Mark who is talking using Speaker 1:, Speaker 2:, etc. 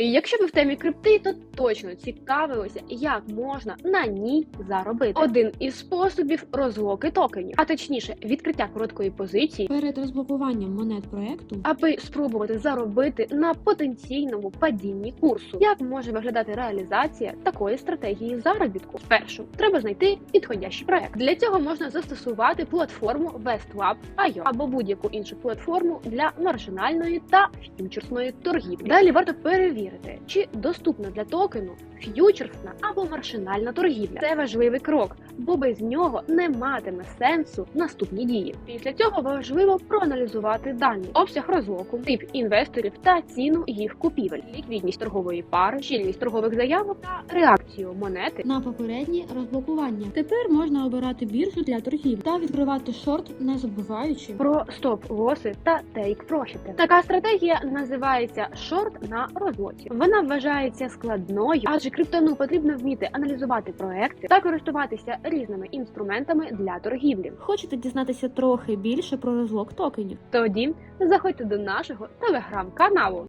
Speaker 1: І якщо ви в темі крипти, то точно цікавилися, як можна на ній заробити. Один із способів розлоки токенів, а точніше, відкриття короткої позиції,
Speaker 2: Перед розблокуванням монет проекту
Speaker 1: аби спробувати заробити на потенційному падінні курсу. Як може виглядати реалізація такої стратегії заробітку? Спершу треба знайти підходящий проект. Для цього можна застосувати платформу WestLab.io або будь-яку іншу платформу для маржинальної та ф'ючерсної торгівлі. Далі варто перевірити, чи доступна для токену ф'ючерсна або маржинальна торгівля. Це важливий крок, бо без нього не матиме сенсу наступні дії. Після цього важливо проаналізувати дані, обсяг розлоку, тип інвесторів та ціну їх купівель, ліквідність торгової пари, щільність торгових заявок та реакцію монети.
Speaker 2: на попереднє розблокування. Тепер можна обирати біржу для торгів та відкривати шорт, не забуваючи
Speaker 1: Про стоп-лоси та тейк-профіти. Така стратегія називається шорт на розлоці. Вона вважається складною, адже криптону потрібно вміти аналізувати проекти та користуватися різними інструментами для торгівлі.
Speaker 2: Хочете дізнатися трохи більше про розлог токенів?
Speaker 1: Тоді заходьте до нашого телеграм-каналу.